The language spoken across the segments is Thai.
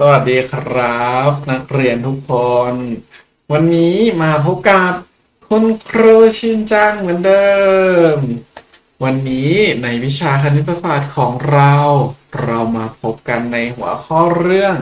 สวัสดีครับ นักเรียนทุกคน วันนี้มาพบกับคุณครูชินจังเหมือนเดิม วันนี้ในวิชาคณิตศาสตร์ของเรา เรามาพบกันในหัวข้อเรื่อง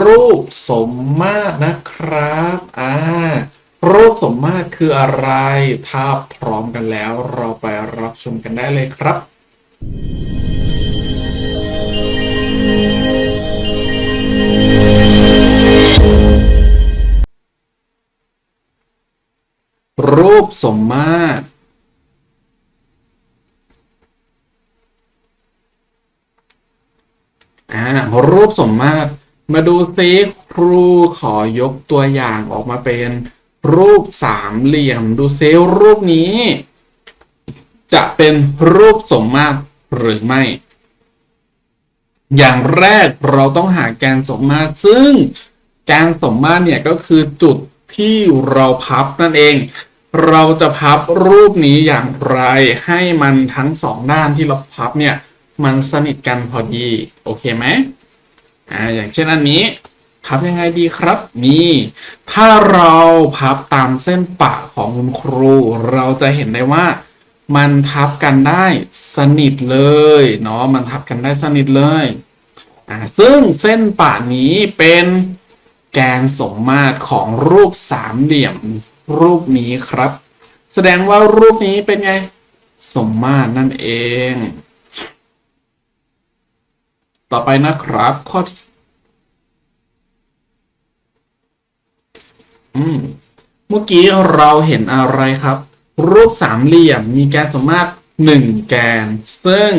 รูปสมมาตรนะครับอ่ารูปสมมาตรคืออะไร ถ้าพร้อมกันแล้ว เราไปรับชมกันได้เลยครับ รูปสมมาตร อ่า รูปสมมาตร มาดูซิครูขอยกตัวอย่างออกมาเป็นรูปสามเหลี่ยม ดูซิรูปนี้ จะเป็นรูปสมมาตรหรือไม่ อย่างแรกเราต้องหาแกนสมมาตร ซึ่งแกนสมมาตรเนี่ยก็คือจุดที่เราพับนั่นเอง เราจะพับรูปนี้อย่างไรให้มันทั้งสองด้านที่เราพับเนี่ยมันสนิทกันพอดีโอเคไหมอ่าอย่างเช่นอันนี้พับยังไงดีครับ นี่ ถ้าเราพับตามเส้นปะของคุณครู เราจะเห็นได้ว่า มันทับกันได้สนิทเลยเนาะมันทับกันได้สนิทเลยอ่าซึ่งเส้นปะนี้เป็นแกนสมมาตรของรูปสามเหลี่ยม รูปนี้ครับ แสดงว่ารูปนี้เป็นไง สมมาตรนั่นเอง ต่อไปนะครับ ข้ออืมเมื่อกี้เราเห็นอะไรครับ รูปสามเหลี่ยมมีแกนสมมาตรหนึ่งแกน ซึ่ง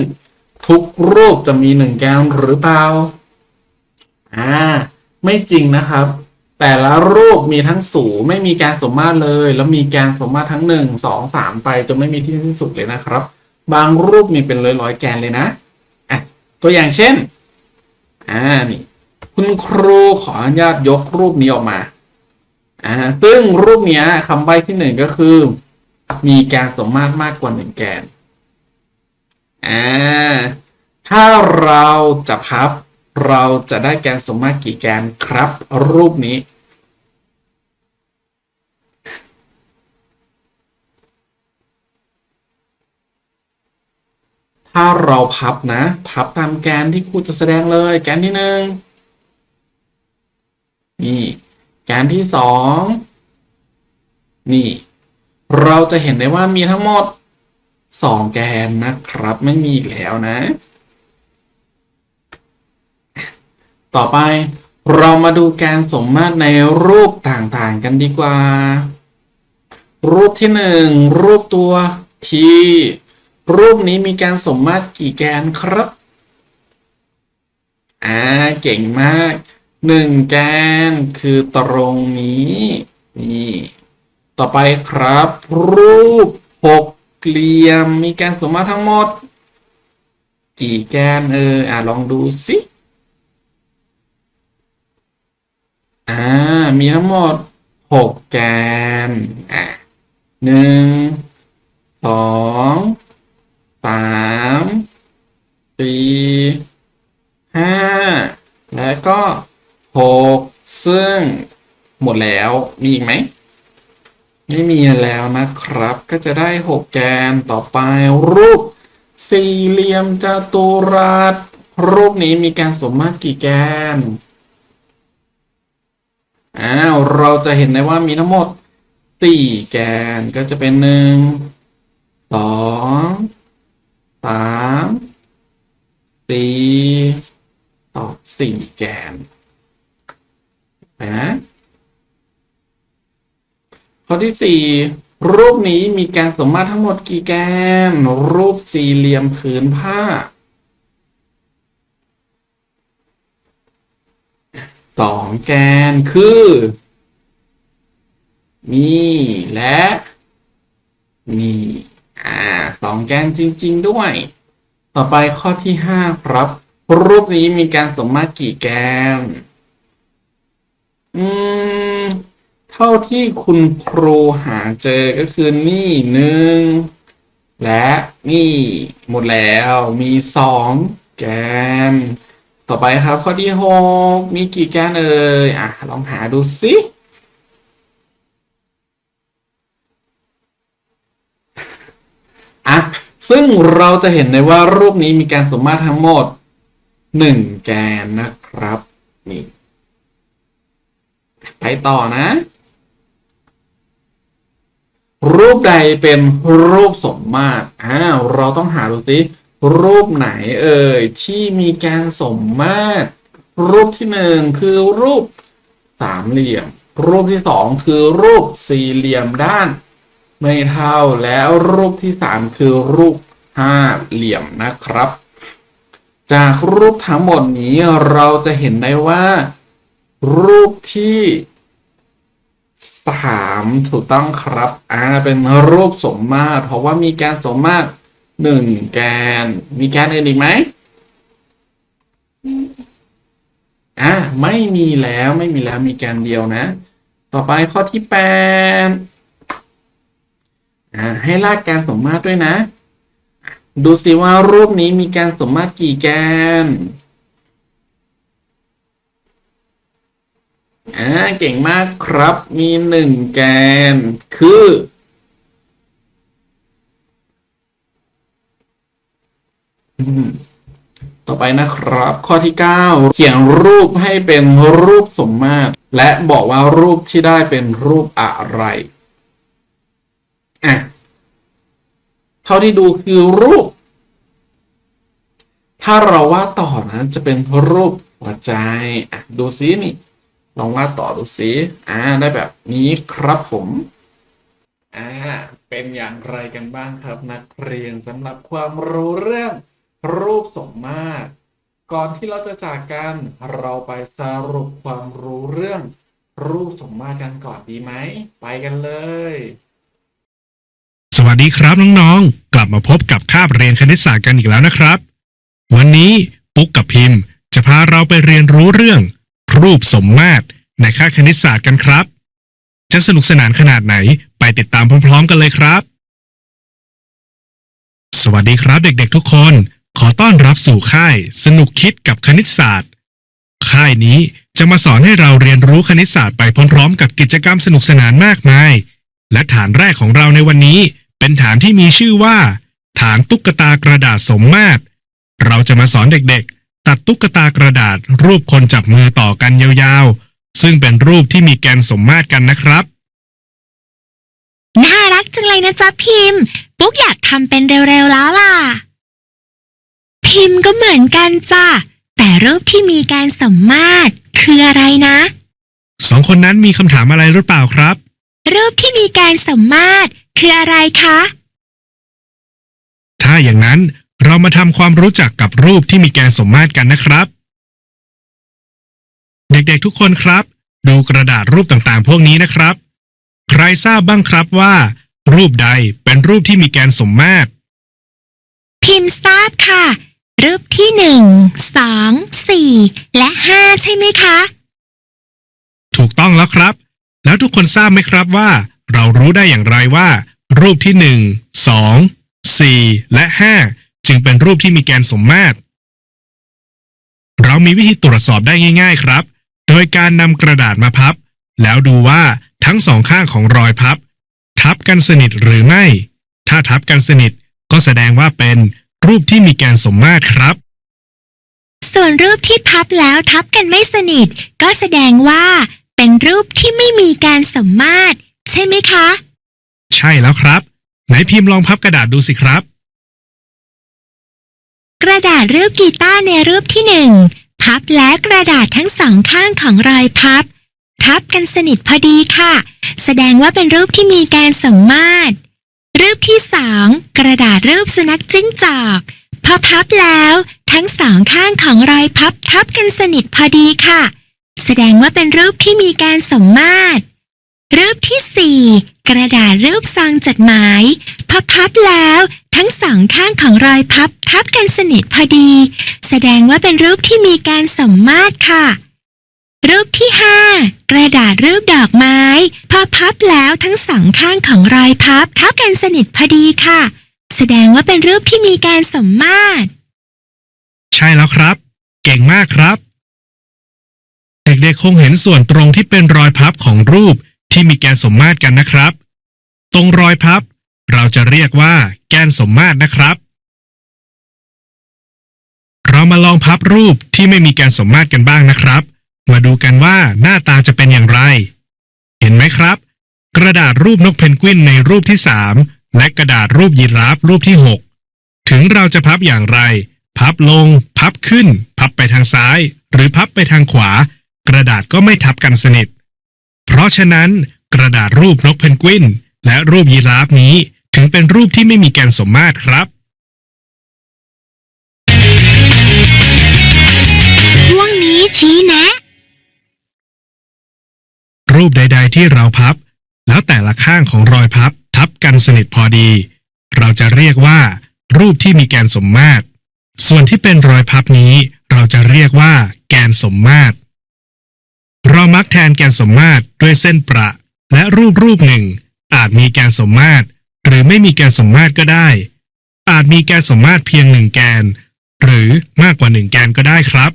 ทุกรูปจะมีหนึ่งแกนหรือเปล่า อ่า ไม่จริงนะครับ แต่ละรูปมีทั้งสูงไม่มีแกนสมมาตรเลย แล้วมีแกนสมมาตรทั้งหนึ่งสองสามไปจนไม่มีที่สิ้นสุดเลยนะครับ บางรูปมีเป็นร้อยร้อยๆแกนเลยนะอะตัวอย่างเช่นอ่านี่คุณครูขออนุญาตยกรูปนี้ออกมาอ่าซึ่งรูปนี้คำใบ้ที่หนึ่งก็คือ มีแกนสมมาตรมากกว่าหนึ่งแกนอ่าถ้าเราจะพับ เราจะได้แกนสมมาตรกี่แกนครับ รูปนี้ ถ้าเราพับนะ พับตามแกนที่ครูจะแสดงเลย แกนที่หนึ่งนี่ แกนที่สองนี่ เราจะเห็นได้ว่ามีทั้งหมดสองแกนนะครับ ไม่มีอีกแล้วนะ ต่อไปเรามาดูแกนสมมาตรในรูปต่างๆกันดีกว่า รูปที่หนึ่งรูปตัวทีรูปนี้มีแกนสมมาตรกี่แกนครับอ่าเก่งมากหนึ่งแกนคือตรงนี้นี่ต่อไปครับ รูปหกเหลี่ยมมีแกนสมมาตรทั้งหมด กี่แกนเอออ่าลองดูสิ อ่า มีทั้งหมดหกแกน อะหนึ่งสองสามสี่ห้าและก็หกซึ่งหมดแล้ว มีอีกไหม ไม่มีแล้วนะครับ ก็จะได้หกแกนต่อไปรูปสี่เหลี่ยมจัตุรัสรูปนี้มีแกนสมมาตรกี่แกน อ้าวเราจะเห็นได้ว่ามีทั้งหมดสี่แกนก็จะเป็นหนึ่งสองสามสี่ตอบสี่แกนไปนะข้อที่สี่รูปนี้มีแกนสมมาตรทั้งหมดกี่แกน รูปสี่เหลี่ยมผืนผ้า สองแกนคือ นี่และ นี่อ่าสองแกนจริง ๆ ด้วย ต่อไปข้อที่ห้าครับ รูปนี้มีการสมมาตรกี่แกน อืม เท่าที่คุณครูหาเจอก็คือนี่หนึ่งและนี่หมดแล้วมีสองแกน ต่อไปครับข้อที่หกมีกี่แกนเอ่ยอะลองหาดูสิอะซึ่งเราจะเห็นได้ว่ารูปนี้มีการสมมาตรทั้งหมดหนึ่งแกนนะครับนี่ไปต่อนะ รูปใดเป็นรูปสมมาตรอ้าวเราต้องหาดูสิ รูปไหนเอ่ยที่มีการสมมาตร รูปที่หนึ่งคือรูปสามเหลี่ยม รูปที่สองคือรูปสี่เหลี่ยมด้าน ไม่เท่าแล้วรูปที่สามคือรูปห้าเหลี่ยมนะครับ จากรูปทั้งหมดนี้เราจะเห็นได้ว่า รูปที่สามถูกต้องครับอ่าเป็นรูปสมมาตร เพราะว่ามีการสมมาตร หนึ่งแกน มีแกนอื่นอีกไหมอ่าไม่มีแล้วไม่มีแล้วมีแกนเดียวนะ ต่อไปข้อที่แปดอ่าให้ลากแกนสมมาตรด้วยนะ ดูสิว่ารูปนี้มีแการสมมาตรกี่แกนอ่าเก่งมากครับมีหนึ่งแกนคือ อืม ต่อไปนะครับ ข้อที่ 9 เขียนรูปให้เป็นรูปสมมาตร และบอกว่ารูปที่ได้เป็นรูปอะไรอะเท่าที่ดูคือรูป ถ้าเราวาดต่อนะจะเป็นรูปหัวใจอะดูซินี่ลองวาดต่อดูซิอ่าได้แบบนี้ครับผมอ่าเป็นอย่างไรกันบ้างครับนักเรียนสำหรับความรู้เรื่อง รูปสมมาตร ก่อนที่เราจะจากกันเราไปสรุปความรู้เรื่อง รูปสมมาตรกันก่อนดีไหม ไปกันเลย สวัสดีครับน้องๆ กลับมาพบกับคาบเรียนคณิตศาสตร์กันอีกแล้วนะครับ วันนี้ปุ๊กกับพิมพ์ จะพาเราไปเรียนรู้เรื่อง รูปสมมาตรในคาบคณิตศาสตร์กันครับ จะสนุกสนานขนาดไหนไปติดตามพร้อม ๆ กันเลยครับ สวัสดีครับเด็กๆทุกคน ขอต้อนรับสู่ค่ายสนุกคิดกับคณิตศาสตร์ ค่ายนี้จะมาสอนให้เราเรียนรู้คณิตศาสตร์ไปพร้อมๆ กับกิจกรรมสนุกสนานมากมาย และฐานแรกของเราในวันนี้ เป็นฐานที่มีชื่อว่า ฐานตุ๊กตากระดาษสมมาตร เราจะมาสอนเด็กๆ ตัดตุ๊กตากระดาษ รูปคนจับมือต่อกันยาวๆ ซึ่งเป็นรูปที่มีแกนสมมาตรกันนะครับ น่ารักจังเลยนะจ๊ะพิมพ์ ปุ๊กอยากทำเป็นเร็วๆแล้วล่ะ พิมพ์ก็เหมือนกันจ้ะ แต่รูปที่มีการสมมาตรคืออะไรนะ สองคนนั้นมีคำถามอะไรหรือเปล่าครับ รูปที่มีการสมมาตรคืออะไรคะ ถ้าอย่างนั้นเรามาทำความรู้จักกับรูปที่มีแกนสมมาตรกันนะครับ เด็กๆทุกคนครับ ดูกระดาษรูปต่างๆ พวกนี้นะครับ ใครทราบบ้างครับว่า รูปใดเป็นรูปที่มีแกนสมมาตรพิมพ์ทราบค่ะ รูปที่หนึ่งสองสี่และห้าใช่ไหมคะ ถูกต้องแล้วครับ แล้วทุกคนทราบไหมครับว่า เรารู้ได้อย่างไรว่า รูปที่หนึ่งสองสี่และห้าจึงเป็นรูปที่มีแกนสมมาตร เรามีวิธีตรวจสอบได้ง่าย ๆครับ โดยการนำกระดาษมาพับ แล้วดูว่าทั้งสองข้างของรอยพับ ทับกันสนิทหรือไม่ ถ้าทับกันสนิทก็แสดงว่าเป็น รูปที่มีแกนสมมาตรครับ ส่วนรูปที่พับแล้วทับกันไม่สนิท ก็แสดงว่า เป็นรูปที่ไม่มีการสมมาตร ใช่ไหมคะ ใช่แล้วครับ ไหนพิมพ์ลองพับกระดาษดูสิครับ กระดาษรูปกีตาร์ในรูปที่หนึ่งพับและกระดาษทั้งสองข้างของรอยพับ ทับกันสนิทพอดีค่ะ แสดงว่าเป็นรูปที่มีการสมมาตร รูปที่สองกระดาษรูปสุนัขจิ้งจอก พอพับแล้วทั้งสองข้างของรอยพับทับกันสนิทพอดีค่ะ แสดงว่าเป็นรูปที่มีการสมมาตร รูปที่สี่กระดาษรูปซองจดหมาย พอพับแล้วทั้งสองข้างของรอยพับทับกันสนิทพอดี แสดงว่าเป็นรูปที่มีการสมมาตรค่ะ รูปที่ห้ากระดาษรูปดอกไม้ พอพับแล้วทั้งสองข้างของรอยพับทับกันสนิทพอดีค่ะ แสดงว่าเป็นรูปที่มีการสมมาตร ใช่แล้วครับ เก่งมากครับ เด็กๆคงเห็นส่วนตรงที่เป็นรอยพับของรูปที่มีแกนสมมาตรกันนะครับ ตรงรอยพับ เราจะเรียกว่า แกนสมมาตรนะครับ เรามาลองพับรูปที่ไม่มีแกนสมมาตรกันบ้างนะครับ มาดูกันว่าหน้าตาจะเป็นอย่างไร เห็นไหมครับ กระดาษรูปนกเพนกวินในรูปที่ 3 และกระดาษรูปยีราฟรูปที่ 6 ถึงเราจะพับอย่างไร พับลง พับขึ้น พับไปทางซ้าย หรือพับไปทางขวา กระดาษก็ไม่ทับกันสนิท เพราะฉะนั้น กระดาษรูปนกเพนกวิน และรูปยีราฟนี้ถึงเป็นรูปที่ไม่มีแกนสมมาตรครับช่วงนี้ชี้แนะ รูปใด ๆ ที่เราพับ แล้วแต่ละข้างของรอยพับทับกันสนิทพอดี เราจะเรียกว่า รูปที่มีแกนสมมาตร ส่วนที่เป็นรอยพับนี้ เราจะเรียกว่า แกนสมมาตร เรามักแทนแกนสมมาตรด้วยเส้นประ และรูปรูปหนึ่ง อาจมีแกนสมมาตร หรือไม่มีแกนสมมาตรก็ได้ อาจมีแกนสมมาตรเพียงหนึ่งแกน หรือมากกว่าหนึ่งแกนก็ได้ครับ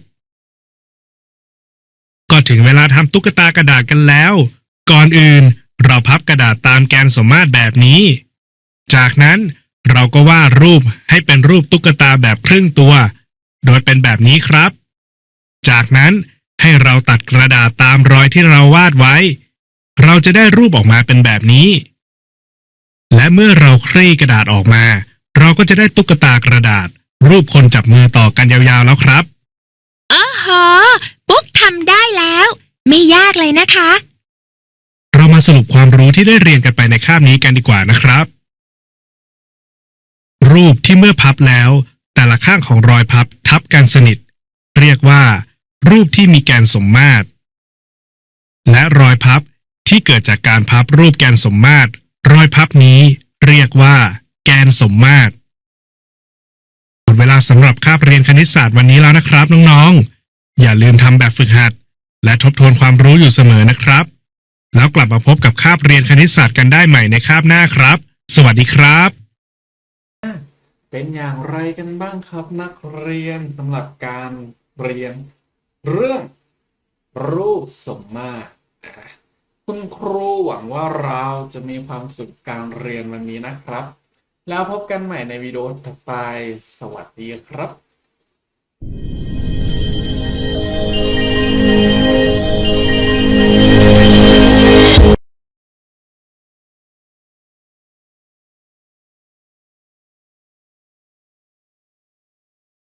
ก็ถึงเวลาทำตุ๊กตากระดาษกันแล้ว ก่อนอื่นเราพับกระดาษตามแกนสมมาตรแบบนี้ จากนั้นเราก็วาดรูปให้เป็นรูปตุ๊กตาแบบครึ่งตัว โดยเป็นแบบนี้ครับ จากนั้นให้เราตัดกระดาษตามรอยที่เราวาดไว้ เราจะได้รูปออกมาเป็นแบบนี้ และเมื่อเราคลี่กระดาษออกมา เราก็จะได้ตุ๊กตากระดาษ รูปคนจับมือต่อกันยาวๆแล้วครับ อ๋อหอปุ๊กทำได้แล้ว ไม่ยาก เลยนะคะเรามาสรุปความรู้ที่ได้เรียนกันไปในคาบนี้กันดีกว่านะครับ รูปที่เมื่อพับแล้ว แต่ละข้างของรอยพับทับกันสนิท เรียกว่า รูปที่มีแกนสมมาตร และรอยพับที่เกิดจากการพับรูปแกนสมมาตร รอยพับนี้เรียกว่า แกนสมมาตรหมดเวลาสำหรับคาบเรียนคณิตศาสตร์วันนี้แล้วนะครับน้องๆ อย่าลืมทำแบบฝึกหัด และทบทวนความรู้อยู่เสมอนะครับ แล้วกลับมาพบกับคาบเรียนคณิตศาสตร์กันได้ใหม่ในคาบหน้าครับ สวัสดีครับ เป็นอย่างไรกันบ้างครับนักเรียนสำหรับการเรียน เรื่องรูปสมมาตรคุณครูหวังว่าเราจะมีความสุขการเรียนวันนี้นะครับ แล้วพบกันใหม่ในวิดีโอต่อไป สวัสดีครับ